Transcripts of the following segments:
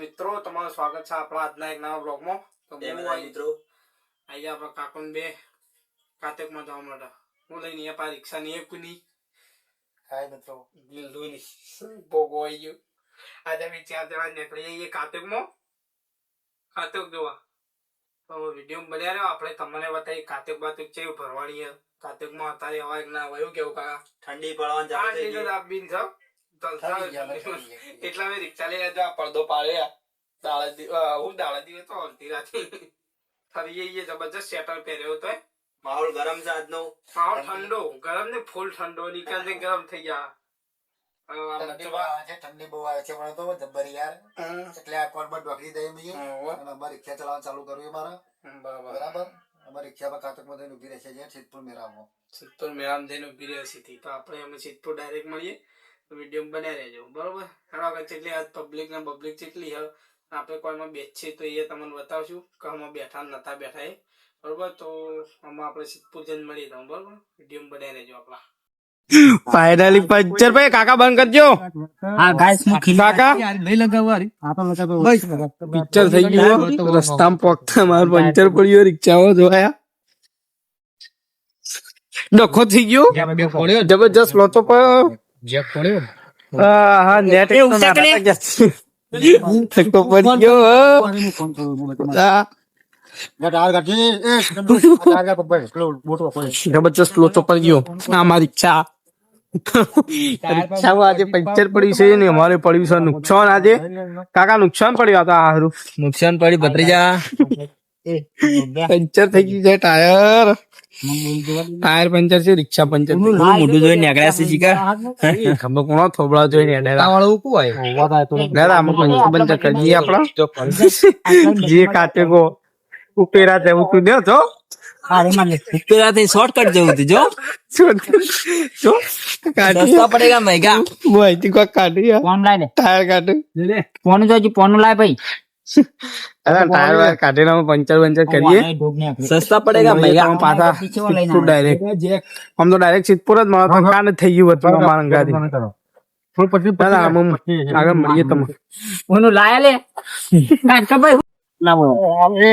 મિત્રો તમારું સ્વાગત છે આપણા આજના એક નવા બ્લોગમાં તો મિત્રો. ગયા આપણા કાકુન બે કાતકમાં જવા માટે હું લઈને પા રિક્ષા ની એક ની. હાય મિત્રો લીલું ની ભોગો આવી ગયો? આજે અમે ચાર જણા નીકળી જઈએ કાતકમાં. કાતક જોવા. તો વીડિયો બન્યા રહ્યો આપણે તમને બતાવી કાતક બાતક છે ભરવાડી છે. કાતકમાં અત્યારે હવા એક ના વયું કેવું કાકા? ઠંડી પડવાની ચાલુ આ થઈ એટલા મેં રિક્ષા લઈને જો આ પડદો પાડ્યા દાળા દી- હું દાળા દિવસ તો અડધી રાતે ફરી જઈએ જબરજસ્ત સ્વેટર પહેર્યો હતો માહોલ ગરમ છે આજનો. માહોલ ઠંડો. ગરમ ને ફૂલ ઠંડો. નીકળે ગરમ થઈ ગયા. ઠંડી બહુ આવે છે મને તો જબ્બર યાર. એટલે આ દઈએ મેં હોવે. અને અમારે રિક્ષા ચલાવવાનું ચાલુ કરવું છે બરાબર. અમારે રિક્ષામાં કાતકમાં થઈને ઊભી રહેશે છે સિદ્ધપુર મેળામાં. સિદ્ધપુર મેળામાં જઈને ઊભી રહેશે તો. આપણે અમે સિદ્ધપુર ડાયરેક્ટ મળીએ. તો વીડિયો બન્યા રહેજો. બરોબર? હાલો આગળ જેટલી આજ પબ્લિક ને પબ્લિક જેટલી હવે આપણે કોઈમાં બેસીએ તો એ તમને બતાવશું કે આમાં બેઠા ને નતા બેઠા એ. બરોબર? તો આમાં આપણે સિદ્ધપુર જઈને મળીએ તમે બરોબર? વીડિયો બન્યા રહેજો આપણા. ફાઇનલી પંચર ભાઈ કાકા બંધ કરજો. હા ગાઈસ હું કાકા? નહીં લગાવવાની આ તો લગાવો પિક્ચર થઈ ગયું રસ્તામાં પોકતા મારું પંચર પડ્યું રિક્ષાઓ જોયા ડખો થઈ ગયો. બે ફોડ્યો જબરજસ્ત લોચો પડ્યો. જે ફોડ્યો હા હા નેટ તો જ છે. ધક્કો પડી ગયો જબરજસ્ત લોચો પડી ગયો. આ મારી રિક્ષા રિક્ષામાં આજે પંચર પડ્યું છે ને અમારે પડ્યું છે નુકસાન આજે. કાકા નુકસાન પડ્યું હતા હારું. નુકસાન પડ્યું ભત્રીજા. પંચર થઈ ગયું છે ટાયર. ટાયર પંચર છે રિક્ષા પંચર. મોઢું જોઈને નીકળ્યા છે શીખા ખબર કોનો થોબળા જોઈને નેડા વાળો ઉકુ હોય? નેડા અમુક પંચર બંચર કરી દઈએ આપણા. જે કાટેકો ઉપેરા જવું તું દે તો પેલાથી શોર્ટકટ જવું હતું જો. જો. કાઢી પડેગા પડેગા બોય તી કો કાઢી. ફોન લાય લે? ટાયર કાઢી. ફોન જો હજી ફોન લાય ભાઈ? અરે ટાયર વાયર કાઢીને અમે પંચર બંચર કરીએ. સસ્તા પડેગા મળીએ મહેંગા પાછા પીછે ડાયરેક્ટ આમ તો ડાયરેક્ટ સિદ્ધપુર જ મળે કાન થઈ ગયું હતું અમારા અંગાથી. આગળ મળીએ તમે લાય લે. કે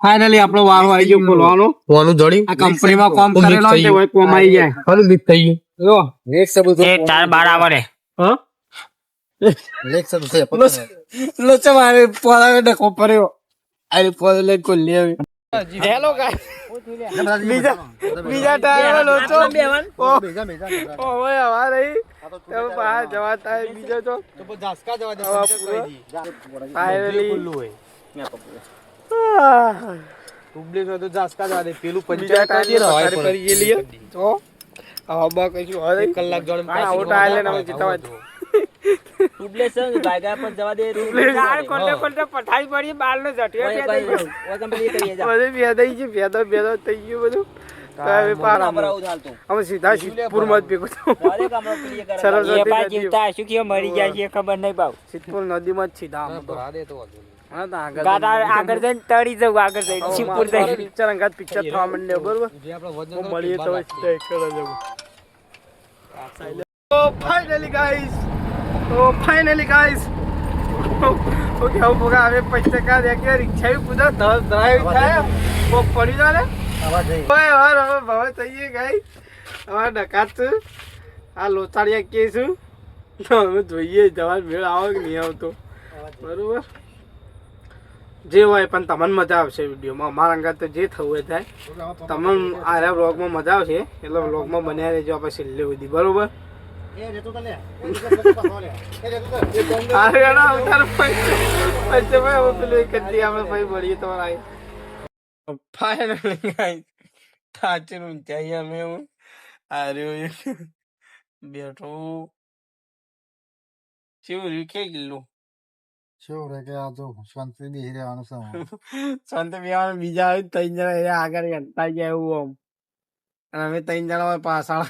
ફાઇનલી આપણો વારો આવી ગયો બોલવાનો. ફોનું જોડી. આ કંપનીમાં કામ કરેલો છે હોય કોમ આવી જાય. ફોનું લીક થઈ જો નેક્સ્ટ સબ એ તાર બાર આવડે. હા? લેખ છે પકડ. મારે પોળાવે ડકો પડ્યો અરે પોળ લે કોલી આવી. હેલો ગાય. બીજા બીજા ટાયર લોચો ભેજા ભેજા ઓય હવા રહી. તમે બહાર જવા થાય બીજો તો. જાસકા જવા દે હવા પૂરો. પબ્લિક તો જાસકા જવા દે. પેલું બીજા ટાયર વધારે પડી ગયેલી તો? હવા કશું કલાક જોડે હા, આવો ટાયર જીતા હોય. ટ્યુબલેસ ભાગ્યા પર જવા દે પડી થઈ ગયું બધું. ભેગો તો. હા, તો આગળ જઈને તળી જવું આગળ જઈને શિવપુર જઈને. પિક્ચર અંગાત પિક્ચર થવા માંડ્યો બરોબર? મળીએ તો ફાઈનલી ગાઈસ તો ફાઇનલી ગાઈસ ઓકે હું ભગા હવે પૈસા કા રિક્ષા બી પૂછો ડ્રાઈવ થાય કો પડી જાય હવે આવા જઈ ઓય વાર હવે ભાવે થઈએ ગાઈસ હવે ડકાત આ લોચાડિયા કે છું તો અમે જોઈએ જવા મેળ આવો કે નહીં આવતો. બરોબર? જે હોય પણ તમને મજા આવશે વિડીયોમાં. અમારા અંગાત તો જે થવું હોય થાય. તમને આરા બ્લોગમાં મજા આવશે. એટલે બ્લોગમાં બન્યા રહેજો આપણે છેલ્લે સુધી. બરોબર? અરે એના અવતાર પૈસે ભાઈ. હવે પેલું એક આપણે ભાઈ મળીએ તમારા ફાઇનલી ગાઈસ થાચી ઊંચાઈ અમે હું આર્યો બેઠો. કેવું રહ્યું? કે ગયેલું? શું રે કે આ તો શાંતિ બેહી રહેવાનું છે સંત બિહાર બીજા આવે ત્રણ જણા આગળ ઘટતા ગયા એવું આમ. અને અમે ત્રણ જણા પાછળ.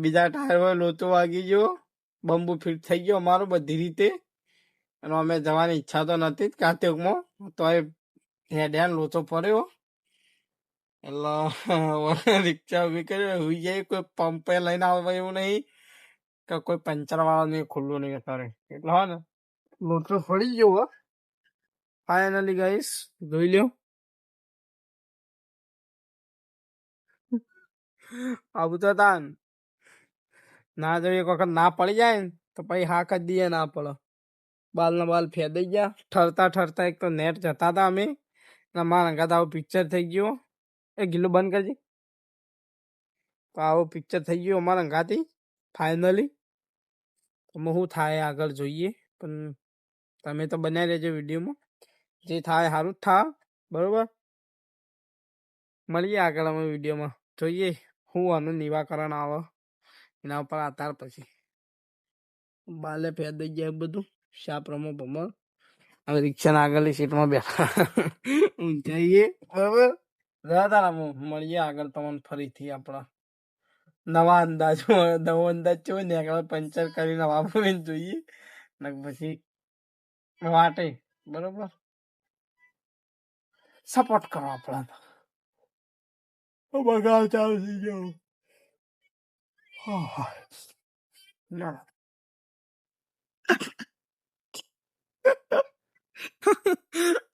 બીજા ટાયર પર લોચો વાગી ગયો. બંબુ ફિટ થઈ ગયો અમારો બધી રીતે. અને અમે જવાની ઈચ્છા તો નથી જ કાર્તિકમાં તો એ હેડ લોચો પડ્યો. એટલે રિક્ષા ઊભી કરી હોઈ જાય કોઈ પંપે લઈને આવે એવું નહીં. કે કોઈ પંચર વાળા નહીં ખુલ્લું નહીં અત્યારે. એટલે હા ને, લોચો ફળી ગયો ફાઇનલી ગાઈસ જોઈ લ્યો. આવું તો તાન ના જો એક વખત ના પડી જાય ને, તો પછી હાક જ દઈએ ના પડે. બાલ ના બાલ ફેદાઈ ગયા. ઠરતા ઠરતા એક તો નેટ જતા હતા અમે. ને મારા અંગાત આવું પિક્ચર થઈ ગયું. એ ગિલ્લું બંધ કરજે. તો આવું પિક્ચર થઈ ગયું અમારા અંગાથી ફાઇનલી તો શું થાય આગળ જોઈએ. પણ તમે તો બનાવી રહેજો વિડીયોમાં જે થાય સારું જ થા બરોબર? મળીએ આગળ અમે વિડીયોમાં જોઈએ. શું આનું નિવાકરણ આવે, એના ઉપર આધાર પછી. બાલે ફેદાઈ ગયા બધું શાપ પ્રમો ભમર હવે રિક્ષાના આગળની સીટમાં બેઠા. જઈએ, બરોબર? રમો મળીએ આગળ તમને ફરીથી આપણા. નવા અંદાજ, નવો અંદાજ છે ને, આગળ પંચર કરીને વાપરીને જોઈએ. ને પછી વાટે, બરોબર? સપોર્ટ કરો આપણા બગાવ ચાલુ થઈ ગયો ના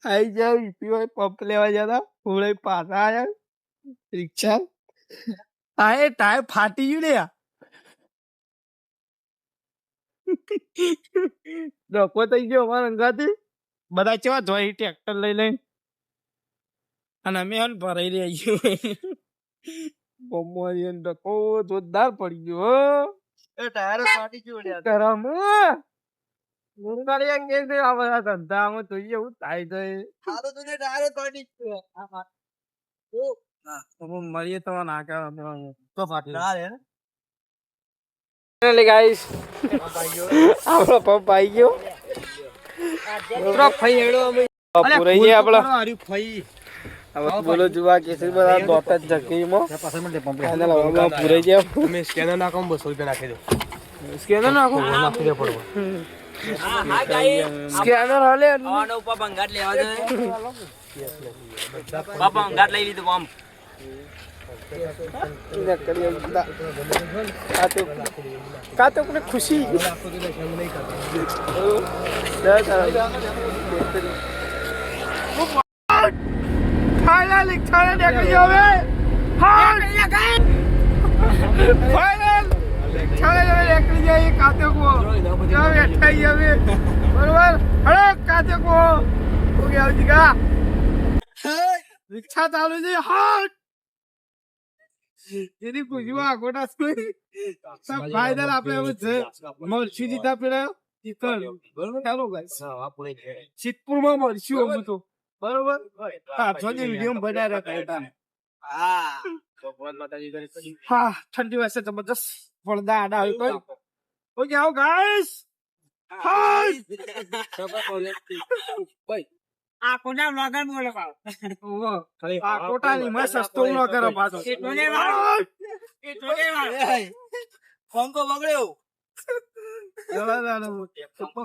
આઈ જાવ ઈપીવાય પંપ લેવા જતા પૂળે પાછા આયા રિક્ષા ટાયર ટાયર ફાટી ગયું ને ડકો થઈ ગયો અમારા અંગાથી બધા કેવા જોઈ ટ્રેક્ટર લઈ લઈને અને અમે ભરાઈ રહ્યા છીએ બમ્બો કો જોરદાર પડી ગયો હો. એ ટાયર પાટી જોડ્યા કરમ મુંગાળી અંગે છે આ બધા ધંધામાં જોઈએ એવું થાય છે. હારું તો ને પાટી. આ ફાટ- તમે મળીએ તો ના કરો તો ફાટી એટલે ગાઈસ આપણો પંપ આવી ગયો. પૂરાઈ ગયા આપડા હારું ફઈ. બોલો જુવા કેસરી બધા દોત જ જકીમાં ત્યાં પાછળ મને તે પંપ ફાઇનલ હવે પૂરાઈ ગયા તમે સ્કેનર નાખો બસો રૂપિયા નાખી દો સ્કેનર નાખો નાખી? દે પડવો હા હા ગાઈસ સ્કેનર હાલે. આવાનો ઉપર ભંગાટ લેવા જોઈએ બાપા ભંગાટ લઈ લીધું પંપ કાતો કોને ખુશી. ફાઇનલ ખાને નીકળી હવે. ફાઇનલ ખાને હવે નીકળી જાય કાતે કો જો બેઠાઈ હવે. બરોબર? હળો કાતે કો ઓકે આવજી કા રિક્ષા ચાલુ છે હાટ. જેની પૂછવા ગોટા સ્કૂલ સબ ફાઇનલ આપણે હવે છે મળશું જીતા પેલા સિદ્ધપુરમાં મળશું અમે તો. બરોબર હા ની વીડિયો બનાવી રાખા હા ઠંડી વાસે જબરદસ્ત પડદા આડા આવી કોઈ ઓકે આવો ગાઈસ આ કોના વગર બોલે પાવ આ કોટાની સસ્તો ન કરે પાછો વાળો. વાળો. પંખો બગડ્યો.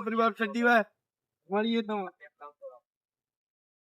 પરિવાર ઠંડી વાર મળીએ તો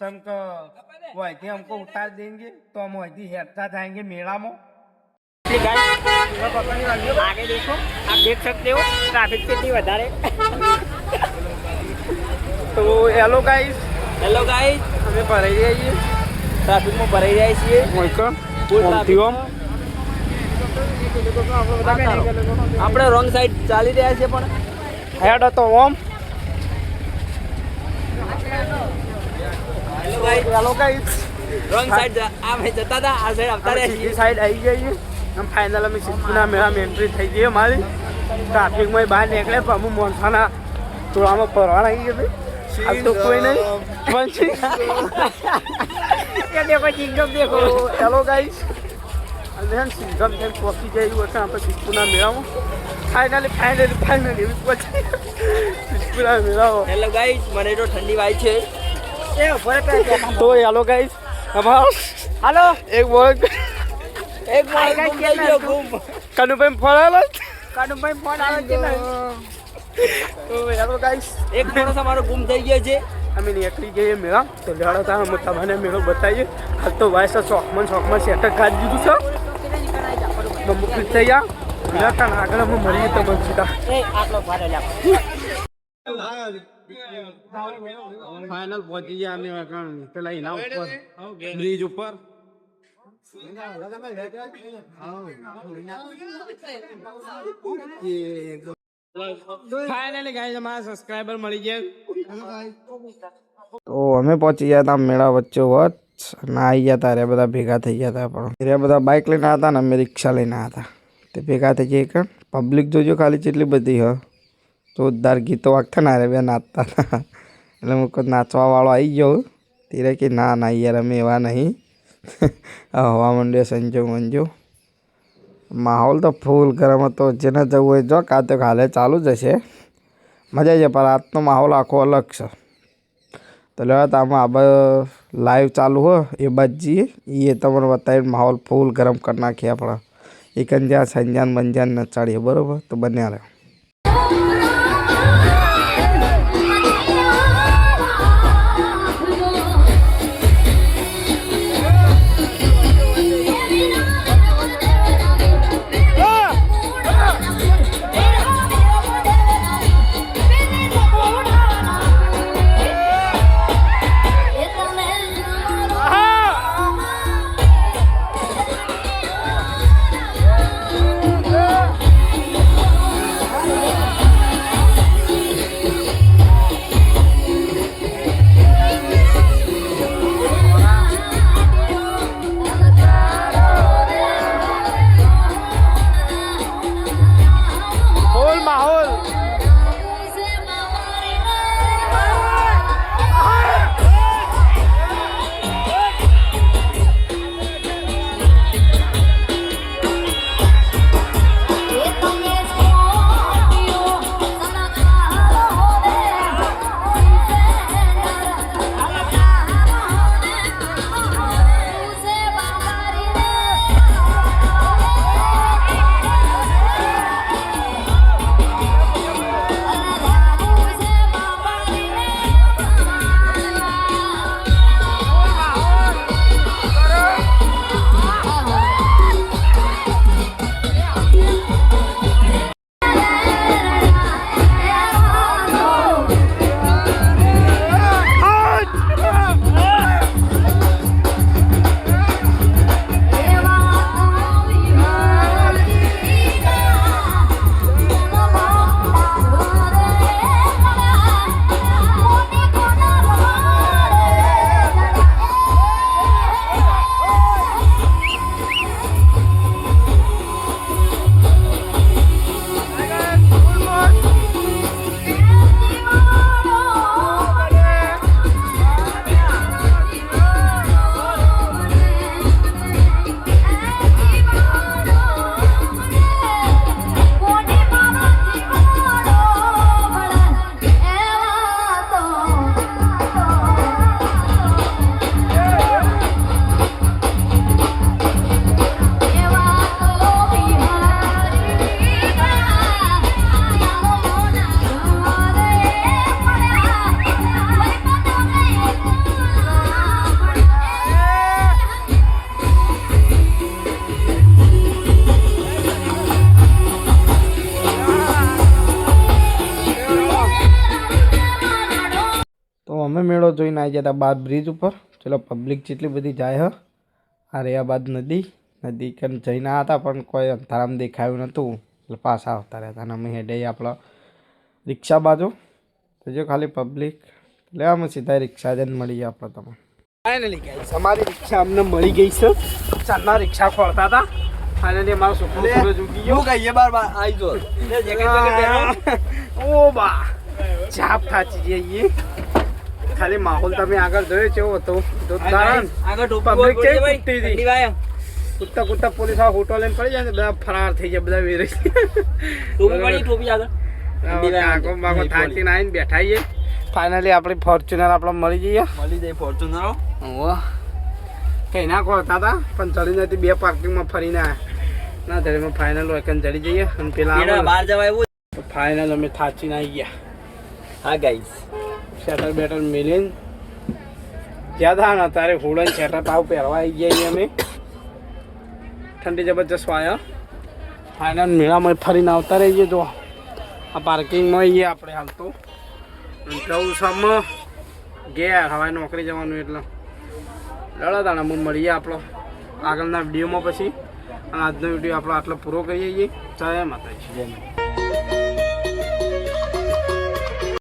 हम तो वही हमको उतार देंगे तो हम वही हेरता जाएंगे मेला में ये गाइस, आगे देखो आप देख सकते हो ट्रैफिक कितनी વધારે तो हेलो गाइस हेलो गाइस हमें भराई जाइए ट्रैफिक में भराई જાય છીએ मोइको Full ओमती ओम આપણે રોંગ સાઈડ ચાલી રહ્યા છીએ પણ हेड तो ભાઈ હેલો ગાઈસ રોંગ સાઈડ આમે જતા હતા આ સાઈડ આવતા રહ્યા સીધી સાઈડ આવી ગઈ અને ફાઇનલ અમે સિદ્ધપુરના મેળામાં એન્ટ્રી થઈ ગઈ અમારી ટ્રાફિકમાં બહાર નીકળે પણ અમુક મોનસાના ટોળામાં ફરવાના આવી ગયા આ તો કોઈ નહીં પછી દેખો ચિંગમ દેખો હેલો ગાઈસ અને સિંગમ થઈને પહોંચી ગયું હશે આપણે સિદ્ધપુરના મેળામાં ફાઇનલી ફાઇનલી ફાઇનલી એવી પહોંચી સિદ્ધપુરના મેળામાં હેલો ગાઈસ મને તો ઠંડી વાય છે. તો હેલો ગાઈસ અમારો હાલો. એક બોલ એક બોલ ગુમ ગઈ ગયો ગુમ. કનુભાઈ કાનુભાઈ ફોન આવે છે ને તો હેલો ગાઈસ એક માણસ અમારો ગુમ થઈ ગયો છે. અમે નીકળી ગઈએ મેળા. તો લેવાડો તાર અમે તમને મેળો બતાવીએ. હાલ તો વાયસ ચોકમાં ચોકમાં સેટર કાઢી દીધું છે. મૂકી થઈ ગયા. મેળા તાણ આગળ અમે મળીએ તો બસ સીધા. એ આટલો ભારે લ્યા ફાઇનલ પહોંચી ગયા અમે આગળ પેલા એના ઉપર બ્રિજ ઉપર ફાઇનલી ગાઈસ અમારા સબસ્ક્રાઇબર મળી ગયા તો અમે પહોંચી ગયા હતા મેળા વચ્ચે વચ્ચ અને આવી ગયા હતા રે બધા ભેગા થઈ ગયા હતા પણ રે બધા બાઇક લઈને આવ્યા હતા ને અમે રિક્ષા લઈને આવ્યા હતા તે ભેગા થઈ ગયા કણ પબ્લિક જોજો ખાલી કેટલી બધી હ જોરદાર ગીતો વાગતા ને રે બે નાચતા હતા. એટલે હું કોઈ નાચવા વાળો આવી ગયો તીરે કે ના ના યાર, અમે એવા નહીં. હવા મંડ્યો, સંજો મંજો. માહોલ તો ફૂલ ગરમ હતો. જેને જવું હોય જો, કાં તો હાલે ચાલુ જ હશે. મજા જાય, પણ આજનો માહોલ આખો અલગ છે. તો લેવા આમાં આપણે લાઈવ ચાલુ હોય એ બાજી એ તમને બતાવીને માહોલ ફૂલ ગરમ કરી નાખીએ આપણે. એક જ્યાં સંજાન, બંજાન નચાડીએ, બરાબર? તો બન્યા રહે. અમે મેળો જોઈને આવી જતા બાદ બ્રિજ ઉપર. ચલો પબ્લિક જેટલી બધી જાય હ. આ રહ્યા બાદ નદી. નદી કેમ જઈને હતા પણ કોઈ અંધારામ દેખાયું નહોતું એટલે પાછા આવતા રહ્યા હતા અને અમે હેડે આપણા રિક્ષા બાજુ. તો જો ખાલી પબ્લિક એટલે અમે સીધા રિક્ષા જઈને મળીએ આપણે તમે ફાઇનલી ગઈ અમારી રિક્ષા અમને મળી ગઈ છે. ચાલના રિક્ષા ખોળતા હતા ફાઇનલી અમારો છોકરો સૂરજ ઉગી ગયો. કહીએ બાર બાર આવી જો. ઓ બા. જાપ થાચી જઈએ. ખાલી માહોલ તમે આગળ જોયો કેવો હતો. કારણ આગળ પબ્લિક ભાઈ? તૂટી હતી? કૂદતા કૂદતા પોલીસ આ હોટો લઈને પડી જાય ને બધા ફરાર થઈ જાય બધા વેરે. ટોપી પડી ટોપી આગળ? કાકો બાકો થાકીને આવીને બેઠા છીએ. ફાઇનલી આપણી ફોર્ચ્યુનર આપણે મળી જઈએ. મળી જાય ફોર્ચ્યુનર ઓહો કઈ ના કોતા હતા પણ ચડી નથી બે પાર્કિંગમાં ફરીને ના ધડીમાં ફાઇનલ વેકન ચડી જઈએ. અને પેલા બહાર જવાય એવું ફાઇનલ અમે થાચીને આવી ગયા. હા ગાઈસ શેટર બેટર મિલીને. જ્યાં હતા ને તારે હુડન શેટર પાવ પહેરવા આવી ગયા અમે. ઠંડી જબરજસ્ત વાયા. ફાઇનલ મેળામાં ફરીને આવતા રહીએ જો. આ પાર્કિંગમાં આવીએ આપણે હાલ તો. જવું ગયા હવે નોકરી જવાનું એટલે. લડો તાણે હું મળીએ આપણો. આગળના વિડીયોમાં પછી. અને આજનો વીડિયો આપણો આટલો પૂરો કરીએ છીએ. જય માતાજી. જય માતા